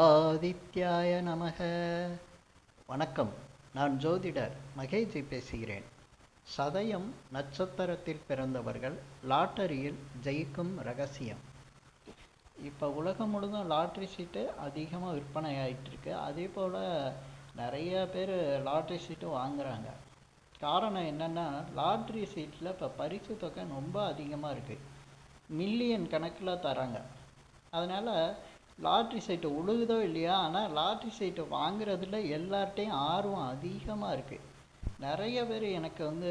ஆதித்யாய நமக. வணக்கம். நான் ஜோதிடர் மகேஜி பேசுகிறேன். சதயம் நட்சத்திரத்தில் பிறந்தவர்கள் லாட்டரியில் ஜெயிக்கும் ரகசியம். இப்போ உலகம் முழுதும் லாட்ரி சீட்டு அதிகமாக விற்பனை ஆகிட்டுருக்கு அதே போல் நிறைய பேர் லாட்ரி சீட்டு வாங்குறாங்க. காரணம் என்னென்னா லாட்ரி சீட்டில் இப்போ பரிசு தொகை ரொம்ப அதிகமாக இருக்குது மில்லியன் கணக்கில் தராங்க. அதனால் லாட்ரி சீட்டு உழுகுதோ இல்லையா? ஆனால் லாட்ரி சீட்டு வாங்குறதுல எல்லார்ட்டையும் ஆர்வம் அதிகமாக இருக்குது நிறைய பேர் எனக்கு வந்து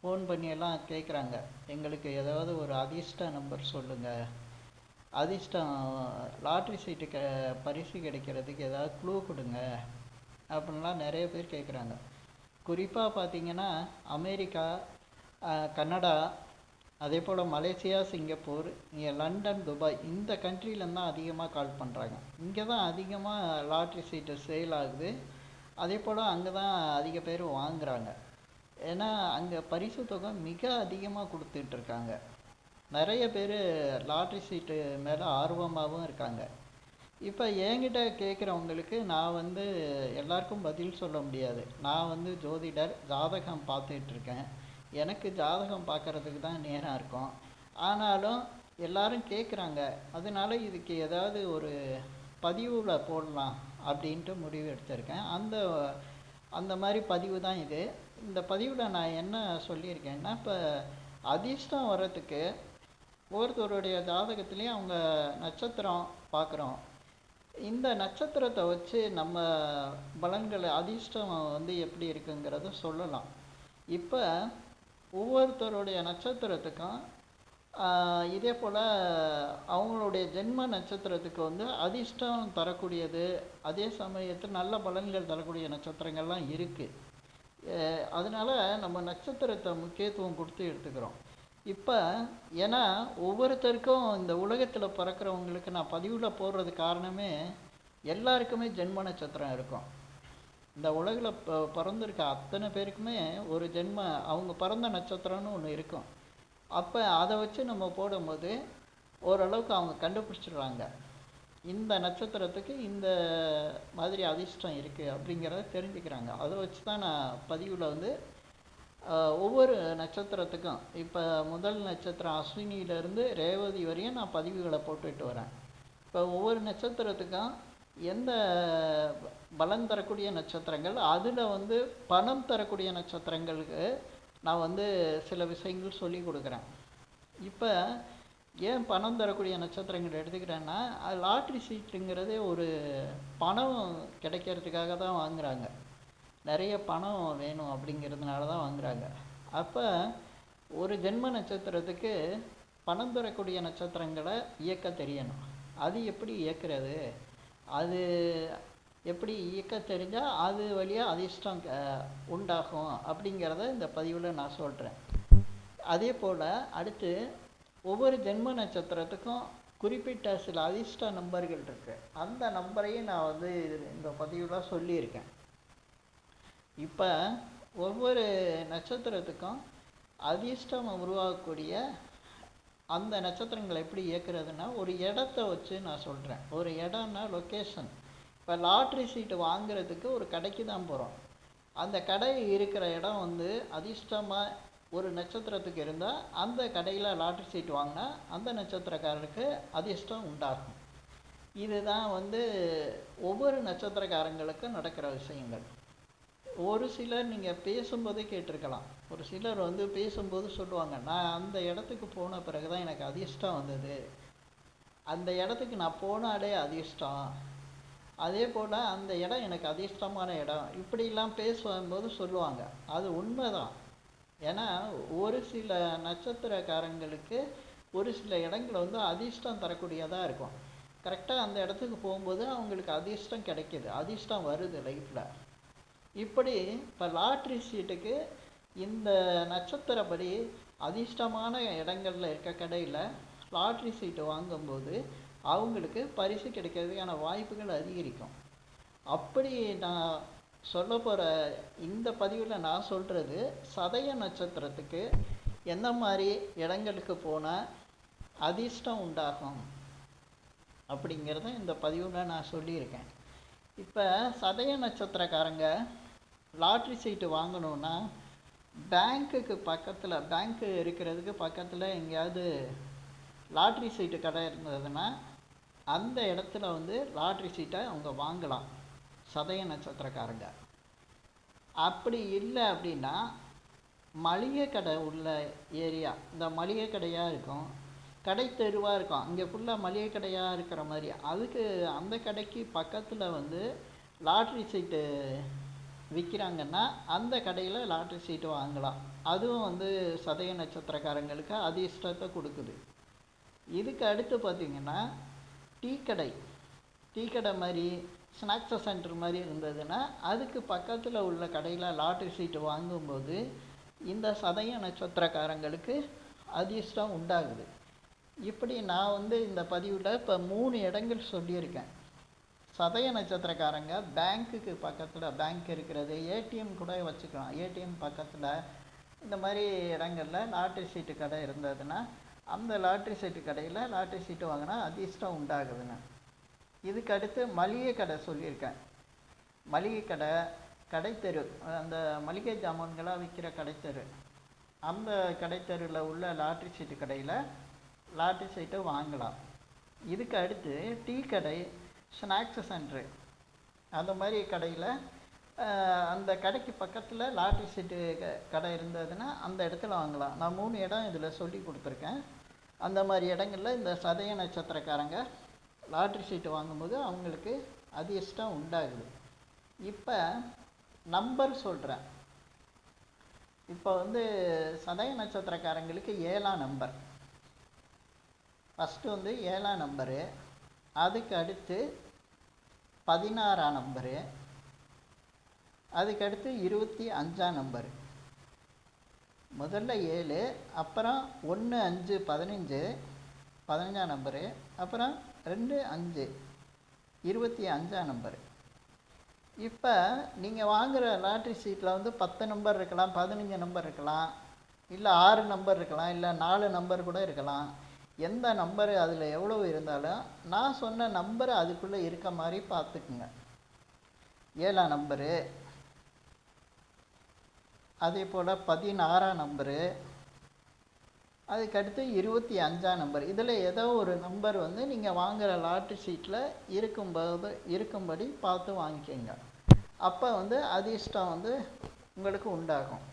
ஃபோன் பண்ணியெல்லாம் கேட்குறாங்க எங்களுக்கு ஏதாவது ஒரு அதிர்ஷ்ட நம்பர் சொல்லுங்கள் அதிர்ஷ்டம் லாட்ரி சீட்டு க பரிசு கிடைக்கிறதுக்கு ஏதாவது க்ளூ கொடுங்க. அப்படின்லாம் நிறைய பேர் கேட்குறாங்க குறிப்பாக பார்த்தீங்கன்னா அமெரிக்கா கனடா அதே போல் மலேசியா சிங்கப்பூர் இங்கே லண்டன் துபாய் இந்த கண்ட்ரிலேருந்து தான் அதிகமாக கால் பண்ணுறாங்க இங்கே தான் அதிகமாக லாட்ரி சீட்டு சேல் ஆகுது. அதே போல் அங்கே தான் அதிக பேர் வாங்குகிறாங்க ஏன்னா அங்கே பரிசு தொகை மிக அதிகமாக கொடுத்துட்ருக்காங்க நிறைய பேர் லாட்ரி சீட்டு மேலே ஆர்வமாகவும் இருக்காங்க. இப்போ என்கிட்ட கேட்குறவங்களுக்கு நான் வந்து எல்லாருக்கும் பதில் சொல்ல முடியாது. நான் வந்து ஜோதிடர் ஜாதகம் பார்த்துட்ருக்கேன் எனக்கு ஜாதகம் பார்க்கறதுக்கு தான் நேரம் இருக்கும். ஆனாலும் எல்லாரும் கேட்குறாங்க அதனால இதுக்கு ஏதாவது ஒரு பதிவில் போடலாம் அப்படின்ட்டு முடிவு எடுத்திருக்கேன். அந்த அந்த மாதிரி பதிவு தான் இது. இந்த பதிவில் நான் என்ன சொல்லியிருக்கேன்னா இப்போ அதிர்ஷ்டம் வர்றதுக்கு ஒவ்வொருத்தருடைய ஜாதகத்துலேயும் அவங்க நட்சத்திரம் பார்க்குறோம். இந்த நட்சத்திரத்தை வச்சு நம்ம பலன்களை அதிர்ஷ்டம் வந்து எப்படி இருக்குங்கிறத சொல்லலாம். இப்போ ஒவ்வொருத்தருடைய நட்சத்திரத்துக்கும் இதே போல் அவங்களுடைய ஜென்ம நட்சத்திரத்துக்கு வந்து அதிர்ஷ்டம் தரக்கூடியது. அதே சமயத்தில் நல்ல பலன்கள் தரக்கூடிய நட்சத்திரங்கள்லாம் இருக்குது அதனால் நம்ம நட்சத்திரத்தை முக்கியத்துவம் கொடுத்து எடுத்துக்கிறோம். இப்போ ஏன்னா ஒவ்வொருத்தருக்கும் இந்த உலகத்தில் பிறக்கிறவங்களுக்கு நான் பதிவில் போடுறது காரணமே எல்லாருக்குமே ஜென்ம நட்சத்திரம் இருக்கும். இந்த உலகில் ப பிறந்திருக்க அத்தனை பேருக்குமே ஒரு ஜென்ம அவங்க பிறந்த நட்சத்திரம்னு ஒன்று இருக்கும். அப்போ அதை வச்சு நம்ம போடும்போது ஓரளவுக்கு அவங்க கண்டுபிடிச்சிடுறாங்க. இந்த நட்சத்திரத்துக்கு இந்த மாதிரி அதிர்ஷ்டம் இருக்குது அப்படிங்கிறத தெரிஞ்சுக்கிறாங்க. அதை வச்சு தான் நான் பதிவில் வந்து ஒவ்வொரு நட்சத்திரத்துக்கும் இப்போ முதல் நட்சத்திரம் அஸ்வினியிலேருந்து ரேவதி வரையும் நான் பதிவுகளை போட்டுட்டு வரேன். இப்போ ஒவ்வொரு நட்சத்திரத்துக்கும் எந்த பலன் தரக்கூடிய நட்சத்திரங்கள்? அதில் வந்து பணம் தரக்கூடிய நட்சத்திரங்களுக்கு நான் வந்து சில விஷயங்கள் சொல்லி கொடுக்குறேன். இப்போ ஏன் பணம் தரக்கூடிய நட்சத்திரங்கள் எடுத்துக்கிறேன்னா அது லாட்ரி சீட்டுங்கிறதே ஒரு பணம் கிடைக்கிறதுக்காக தான் வாங்குகிறாங்க நிறைய பணம் வேணும் அப்படிங்கிறதுனால தான் வாங்குறாங்க. அப்போ ஒரு ஜென்ம நட்சத்திரத்துக்கு பணம் தரக்கூடிய நட்சத்திரங்களை இயக்க தெரியணும். அது எப்படி இயக்கிறது? அது எப்படி இயக்க தெரிஞ்சால் அது வழியாக அதிர்ஷ்டம் உண்டாகும் அப்படிங்கிறத இந்த பதிவில் நான் சொல்கிறேன் அதே போல் அடுத்து ஒவ்வொரு ஜென்ம நட்சத்திரத்துக்கும் குறிப்பிட்ட சில அதிர்ஷ்ட நம்பர்கள் இருக்குது அந்த நம்பரையும் நான் வந்து இந்த பதிவில் சொல்லியிருக்கேன். இப்போ ஒவ்வொரு நட்சத்திரத்துக்கும் அதிர்ஷ்டம் உருவாகக்கூடிய அந்த நட்சத்திரங்களை எப்படி இயக்குறதுன்னா ஒரு இடத்த வச்சு நான் சொல்கிறேன் ஒரு இடம்னா லொக்கேஷன் இப்போ லாட்ரி சீட்டு வாங்குறதுக்கு ஒரு கடைக்கு தான் போகிறோம் அந்த கடை இருக்கிற இடம் வந்து அதிர்ஷ்டமாக ஒரு நட்சத்திரத்துக்கு இருந்தால் அந்த கடையில் லாட்ரி சீட் வாங்கினா அந்த நட்சத்திரக்காரருக்கு அதிர்ஷ்டம் உண்டாகும். இதுதான் வந்து ஒவ்வொரு நட்சத்திரக்காரங்களுக்கும் நடக்கிற விஷயங்கள். ஒரு சிலர் நீங்கள் பேசும்போதே கேட்டிருக்கலாம். ஒரு சிலர் வந்து பேசும்போது சொல்லுவாங்க நான் அந்த இடத்துக்கு போன பிறகு தான் எனக்கு அதிர்ஷ்டம் வந்தது. அந்த இடத்துக்கு நான் போனாலே அதிர்ஷ்டம். அதே போல் அந்த இடம் எனக்கு அதிர்ஷ்டமான இடம். இப்படிலாம் பேசும்போது சொல்லுவாங்க. அது உண்மைதான். ஏன்னா ஒரு சில நட்சத்திரக்காரங்களுக்கு ஒரு சில இடங்கள் வந்து அதிர்ஷ்டம் தரக்கூடியதாக இருக்கும். கரெக்டாக அந்த இடத்துக்கு போகும்போது அவங்களுக்கு அதிர்ஷ்டம் கிடைக்கிது. அதிர்ஷ்டம் வருது லைஃப்பில் இப்படி இப்போ லாட்ரி சீட்டுக்கு இந்த நட்சத்திரப்படி அதிர்ஷ்டமான இடங்கள்ல இருக்க கடையில் லாட்ரி சீட்டு வாங்கும்போது அவங்களுக்கு பரிசு கிடைக்கிறதுக்கான வாய்ப்புகள் அதிகரிக்கும். அப்படி நான் சொல்ல போகிற இந்த பதிவில் நான் சொல்கிறது சதய நட்சத்திரத்துக்கு எந்த மாதிரி இடங்களுக்கு போனால் அதிர்ஷ்டம் உண்டாகும் அப்படிங்கிறத இந்த பதிவில் நான் சொல்லியிருக்கேன். இப்போ சதய நட்சத்திரக்காரங்க லாட்ரி சீட்டு வாங்கணுன்னா பேங்க்குக்கு பக்கத்தில் பேங்க்கு இருக்கிறதுக்கு பக்கத்தில் எங்கேயாவது லாட்ரி சீட்டு கடை இருந்ததுன்னா அந்த இடத்துல வந்து லாட்ரி சீட்டை அவங்க வாங்கலாம். சதய நட்சத்திரக்காரங்க. அப்படி இல்லை அப்படின்னா மளிகை கடை உள்ள ஏரியா இந்த மளிகை கடையாக இருக்கும் கடை தெருவாக இருக்கும் அங்கே ஃபுல்லாக மளிகை கடையாக இருக்கிற மாதிரி. அதுக்கு அந்த கடைக்கு பக்கத்தில் வந்து லாட்ரி சீட்டு விற்கிறாங்கன்னா அந்த கடையில் லாட்ரி சீட்டு வாங்கலாம். அதுவும் வந்து சதய நட்சத்திரக்காரங்களுக்கு அதிர்ஷ்டத்தை கொடுக்குது. இதுக்கு அடுத்து பார்த்திங்கன்னா டீ கடை. டீ கடை மாதிரி ஸ்நாக்ஸ் சென்டர் மாதிரி இருந்ததுன்னா அதுக்கு பக்கத்தில் உள்ள கடையில் லாட்ரி சீட்டு வாங்கும்போது இந்த சதய நட்சத்திரக்காரங்களுக்கு அதிர்ஷ்டம் உண்டாகுது. இப்படி நான் வந்து இந்த பதிவில் இப்போ மூணு இடங்கள் சொல்லியிருக்கேன். சதய நட்சத்திரக்காரங்க பேங்க்குக்கு பக்கத்தில் பேங்க் இருக்கிறது ஏடிஎம் கூட வச்சுக்கலாம். ஏடிஎம் பக்கத்தில் இந்த மாதிரி இடங்களில் லாட்ரி சீட்டு கடை இருந்ததுன்னா அந்த லாட்ரி சீட்டு கடையில் லாட்ரி சீட்டு வாங்கினா அதிர்ஷ்டம் உண்டாகுதுங்க. இதுக்கு அடுத்து மளிகை கடை சொல்லியிருக்கேன். மளிகை கடை கடைத்தெரு அந்த மளிகை ஜாமான்களாக விற்கிற கடைத்தெரு அந்த கடைத்தெருவில் உள்ள லாட்ரி சீட்டு கடையில் லாட்ரி சீட்டை வாங்கலாம். இதுக்கு அடுத்து டீ கடை ஸ்நாக்ஸ் சென்ட்ரு அந்த மாதிரி கடையில் அந்த கடைக்கு பக்கத்தில் லாட்ரி சீட்டு கடை இருந்ததுன்னா அந்த இடத்துல வாங்கலாம். நான் மூணு இடம் இதில் சொல்லி கொடுத்துருக்கேன். அந்த மாதிரி இடங்களில் இந்த சதய நட்சத்திரக்காரங்க லாட்ரி சீட்டு வாங்கும்போது அவங்களுக்கு அதிர்ஷ்டம் உண்டாகுது. இப்போ நம்பர் சொல்கிறேன் இப்போ வந்து சதய நட்சத்திரக்காரங்களுக்கு ஏழாம் நம்பர் ஃபஸ்ட்டு வந்து ஏழாம் நம்பரு அதுக்கு அடுத்து பதினாறாம் நம்பரு. அதுக்கு அடுத்து இருபத்தி அஞ்சாம் நம்பரு. முதல்ல ஏழு அப்புறம் ஒன்று அஞ்சு பதினஞ்சு பதினஞ்சாம் நம்பரு. அப்புறம் ரெண்டு அஞ்சு இருபத்தி அஞ்சாம் நம்பரு. இப்போ நீங்கள் வாங்குகிற லாட்ரி சீட்டில் வந்து பத்து நம்பர் இருக்கலாம் பதினஞ்சு நம்பர் இருக்கலாம் இல்லை ஆறு நம்பர் இருக்கலாம் இல்லை நாலு நம்பர் கூட இருக்கலாம். எந்த நம்பரு அதில் எவ்வளோ இருந்தாலும் நான் சொன்ன நம்பர் அதுக்குள்ளே இருக்க மாதிரி பார்த்துக்குங்க. ஏழாம் நம்பரு? அதே போல் பதினாறாம் நம்பரு? அதுக்கடுத்து இருபத்தி அஞ்சாம் நம்பர். இதில் ஏதோ ஒரு நம்பர் வந்து நீங்கள் வாங்குகிற லாட்ரி சீட்டில் இருக்கும்போது இருக்கும்படி பார்த்து வாங்கிக்கோங்க. அப்போ வந்து அதிர்ஷ்டம் வந்து உங்களுக்கு உண்டாகும்.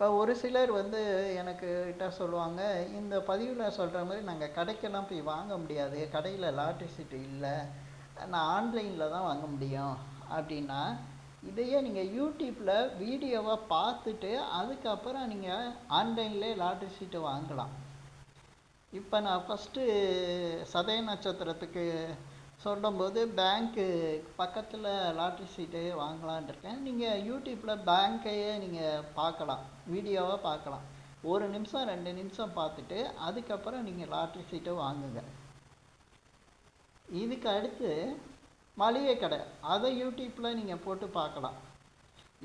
இப்போ ஒரு சிலர் வந்து எனக்கு கிட்ட சொல்லுவாங்க இந்த பதிவில் சொல்கிற மாதிரி நாங்கள் கடைக்கெல்லாம் போய் வாங்க முடியாது கடையில் லாட்ரி சீட்டு இல்லை நான் ஆன்லைனில் தான் வாங்க முடியும் அப்படின்னா இதையே நீங்கள் யூடியூப்பில் வீடியோவாக பார்த்துட்டு அதுக்கப்புறம் நீங்கள் ஆன்லைன்லேயே லாட்ரி சீட்டு வாங்கலாம். இப்போ நான் ஃபஸ்ட்டு சதய நட்சத்திரத்துக்கு சொல்லும்போது பேங்க்கு பக்கத்தில் லாட்ரி சீட்டு வாங்கலான் இருக்கேன். நீங்கள் யூடியூப்பில் பேங்க்கையே நீங்கள் பார்க்கலாம். வீடியோவாக பார்க்கலாம். ஒரு நிமிஷம் ரெண்டு நிமிஷம் பார்த்துட்டு அதுக்கப்புறம் நீங்கள் லாட்ரி சீட்டை வாங்குங்க. இதுக்கு அடுத்து மளிகை கடை. அதை யூடியூப்பில் நீங்கள் போட்டு பார்க்கலாம்.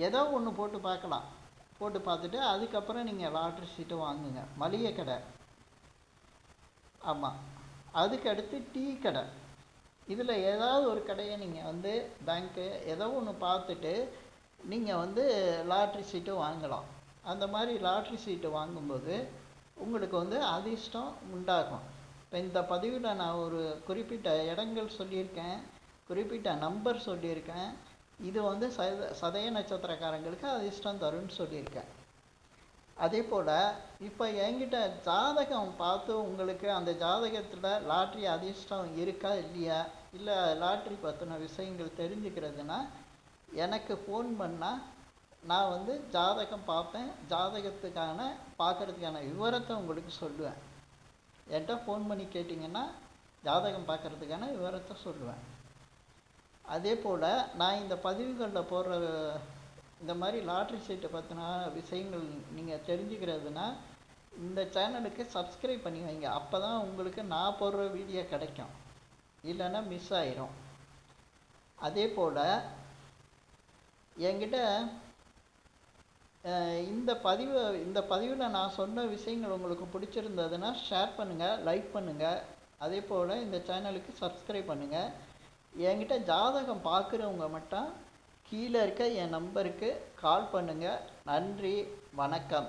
ஏதோ ஒன்று போட்டு பார்க்கலாம். போட்டு பார்த்துட்டு அதுக்கப்புறம் நீங்கள் லாட்ரி சீட்டை வாங்குங்க. மளிகை கடை. ஆமாம் அதுக்கு அடுத்து டீ கடை. இதில் ஏதாவது ஒரு கடையை நீங்கள் வந்து பேங்க்கு ஏதோ ஒன்று பார்த்துட்டு நீங்கள் வந்து லாட்ரி சீட்டு வாங்கலாம். அந்த மாதிரி லாட்ரி சீட்டு வாங்கும்போது உங்களுக்கு வந்து அதிர்ஷ்டம் உண்டாகும். இப்போ இந்த பதிவில் நான் ஒரு குறிப்பிட்ட இடங்கள் சொல்லியிருக்கேன் குறிப்பிட்ட நம்பர் சொல்லியிருக்கேன். இது வந்து சத சதய நட்சத்திரக்காரங்களுக்கு அதிர்ஷ்டம் தரும்னு சொல்லியிருக்கேன். அதே போல் இப்போ என்கிட்ட ஜாதகம் பார்த்து உங்களுக்கு அந்த ஜாதகத்தில் லாட்ரி அதிர்ஷ்டம் இருக்கா இல்லையா? இல்லை லாட்ரி பற்றின விஷயங்கள் தெரிஞ்சுக்கிறதுனா எனக்கு ஃபோன் பண்ணால் நான் வந்து ஜாதகம் பார்ப்பேன். ஜாதகத்துக்கான பார்க்குறதுக்கான விவரத்தை உங்களுக்கு சொல்லுவேன். என்கிட்ட ஃபோன் பண்ணி கேட்டிங்கன்னா ஜாதகம் பார்க்குறதுக்கான விவரத்தை சொல்லுவேன். அதே போல் நான் இந்த பதிவுகளில் போடுற இந்த மாதிரி லாட்ரி சீட்டை பற்றின விஷயங்கள் நீங்கள் தெரிஞ்சுக்கிறதுனா இந்த சேனலுக்கு சப்ஸ்கிரைப் பண்ணி வைங்க. அப்போ தான் உங்களுக்கு நான் போடுற வீடியோ கிடைக்கும். இல்லைன்னா மிஸ் ஆயிரும். அதே போல் என்கிட்ட இந்த பதிவு இந்த பதிவில் நான் சொன்ன விஷயங்கள் உங்களுக்கு பிடிச்சிருந்ததுன்னா ஷேர் பண்ணுங்கள் லைக் பண்ணுங்கள் அதே போல் இந்த சேனலுக்கு சப்ஸ்கிரைப் பண்ணுங்கள் என்கிட்ட ஜாதகம் பார்க்குறவங்க மட்டும் கீழே இருக்க என் நம்பருக்கு கால் பண்ணுங்கள் நன்றி வணக்கம்.